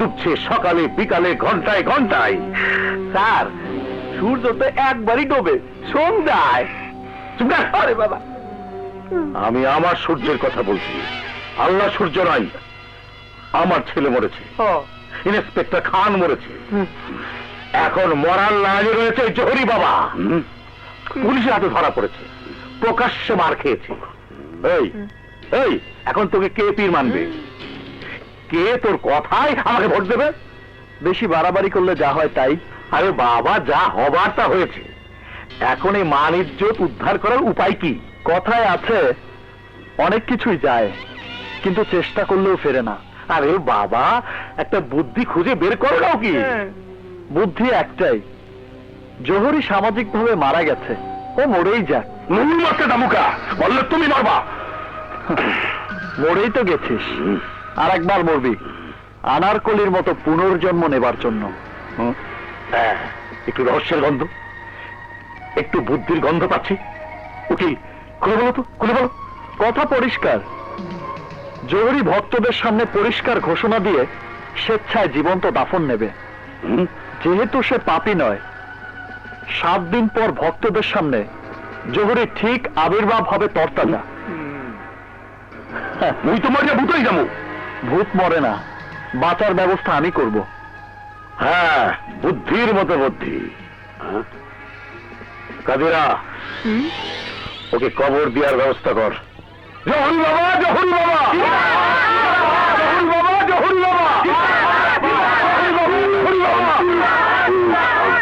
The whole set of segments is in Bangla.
ডুবছে সকালে বিকালে ঘন্টায় ঘন্টায়। স্যার সূর্য তো একবারই ডোবে সন্ধ্যায়। আরে বাবা। আমি আমার সূর্যের কথা বলছি। আল্লাহ সূর্য নাই। আমার ছেলে মরেছে। ইন্সপেক্টর খান মরেছে। এখন মরার লাইনে রয়েছে জহরি বাবা। পুলিশের হাতে ধরা পড়েছে। প্রকাশ্যে মার খেয়েছে। এই এই এখন তোকে কে পীর মানবে? কে তোর কথাই আমাকে ভোট দেবে? বেশি বাড়াবাড়ি করলে যা হয় তাই। আরে বাবা যা হবার তা হয়েছে। এখন এই মান ইজ্জত উদ্ধার করার উপায় কি? কথায় আছে অনেক কিছুই যায় কিন্তু চেষ্টা করলেও ফেরে না। আরে বাবা একটা বুদ্ধি খুঁজে বের করো নাও কি? বুদ্ধি একটাই জোহরি সামাজিকভাবে মারা গেছে ও মরেই যাক। নুন মারতে দামুকা বললে তুমি মারবা। মরেই তো গেছিস। আর একবার মরবি আনারকলির মতো পুনর্জন্ম নেবার জন্য। হ্যাঁ, একটু রহস্যের গন্ধ একটু বুদ্ধির গন্ধ পাচ্ছি। উকিল খুলে বলো তো খুলে বলো। কথা পরিষ্কার। জোহরি ভক্তদের সামনে পরিষ্কার ঘোষণা দিয়ে স্বেচ্ছায় জীবন্ত দাফন নেবে? যেহেতু সে পাপী নয় সাত দিন পর ভক্তদের সামনে জোহরি ঠিক আবির্ভাব হবে তরতাজা। মুই তো মরিয়া ভূতই যাব ভূত মরে না বাঁচার ব্যবস্থা আমি করব। হ্যাঁ বুদ্ধির মতো বুদ্ধি। হ্যাঁ? কাদিরা ওকে কবর দেওয়ার ব্যবস্থা কর। জহুরি বাবা জহুরি বাবা! জহুরি বাবা জহুরি বাবা! জহুরি বাবা, জহুরি বাবা।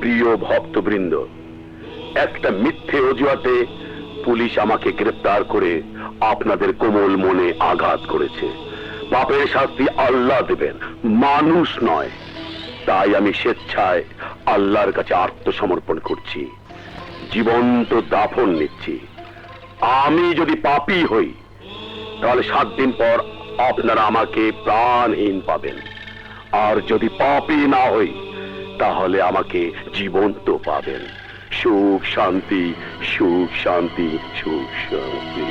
প্রিয় ভক্তবৃন্দ একটা মিথ্যে অজুহাতে পুলিশ আমাকে গ্রেপ্তার করে আপনাদের কোমল মনে আঘাত করেছে। পাপের শাস্তি আল্লাহ দেবেন, মানুষ নয়। তাই আমি স্বেচ্ছায় আল্লাহর কাছে আত্মসমর্পণ করছি। জীবন্ত দাফন নিচ্ছি। আমি যদি পাপী হই, তাহলে সাত দিন পর আপনারা আমাকে প্রাণহীন পাবেন। আর যদি পাপী না হই, তাহলে আমাকে জীবন্ত পাবেন। সুখ শান্তি সুখ শান্তি সুখ শান্তি।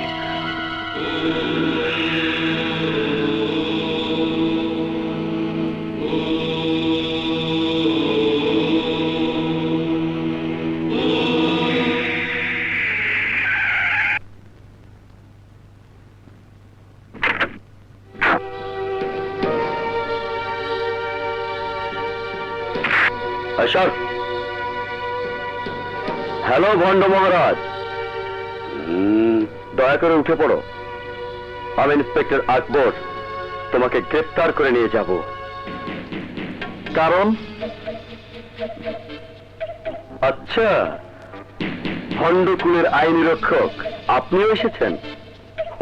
স্যার হ্যালো ভণ্ড মহারাজ। দয়া করে উঠে পড়ো। আমি ইন্সপেক্টর আকবর, তোমাকে গ্রেপ্তার করে নিয়ে যাব। কারণ? আচ্ছা ভণ্ডকুলের আইনি রক্ষক, আপনিও এসেছেন?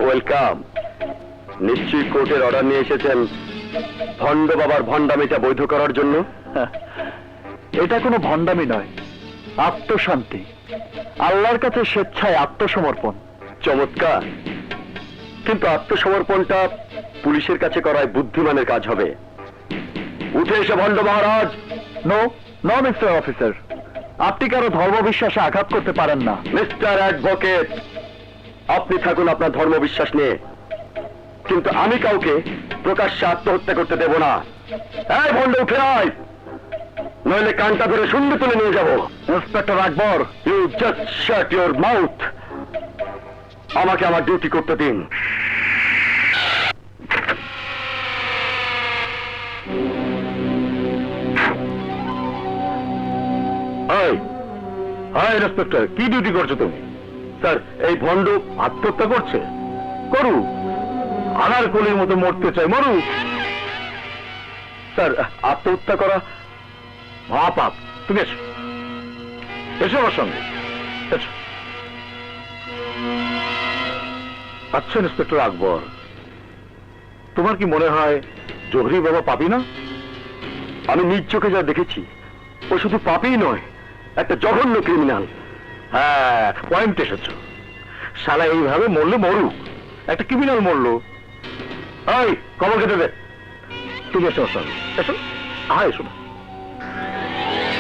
ওয়েলকাম। নিশ্চয়ই কোর্টের অর্ডার নিয়ে এসেছেন ভণ্ড বাবার ভণ্ডামিটা বৈধ করার জন্য? এটা কোনো ভণ্ডামি নয়। আত্মশান্তি। আল্লাহর কাছে স্বেচ্ছায় আত্মসমর্পণ। চমৎকার। কিন্তু আত্মসমর্পণটা পুলিশের কাছে করায় বুদ্ধিমানের কাজ হবে। উঠে এসে ভণ্ড মহারাজ। নো নো মিস্টার অফিসার আপনি কারও ধর্মবিশ্বাসে আঘাত করতে পারেন না। মিস্টার অ্যাডভোকেট আপনি থাকুন আপনার ধর্ম বিশ্বাস নিয়ে। কিন্তু আমি কাউকে প্রকাশ্যে আত্মহত্যা করতে দেব না। এই ভণ্ড উঠে আয়। নইলে কানটা ধরে শূন্য তুলে নিয়ে যাব। Inspector Akbar you just shut your mouth আমাকে আমার ডিউটি করতে দিন। হাই ইন্সপেক্টর কি ডিউটি করছ তুমি? স্যার এই ভণ্ড আত্মহত্যা করছে? করু। আনার কলির মতো মরতে চাই, মরু। স্যার আত্মহত্যা করা মহাপাপ তুমি এসো। এসো আমার সঙ্গে। এসো। আচ্ছা ইন্সপেক্টর আকবর, তোমার কি মনে হয় জহরি বাবা পাবি না? আমি নিজ চোখে যা দেখেছি, ও শুধু পাপই নয়, একটা জঘন্য ক্রিমিনাল হ্যাঁ পয়েন্ট এসেছ। শালা এইভাবে মরলে মরুক, একটা ক্রিমিনাল মরলো। এই, খবর কেটে দে। তুমি এসো এসো। হ্যাঁ এসো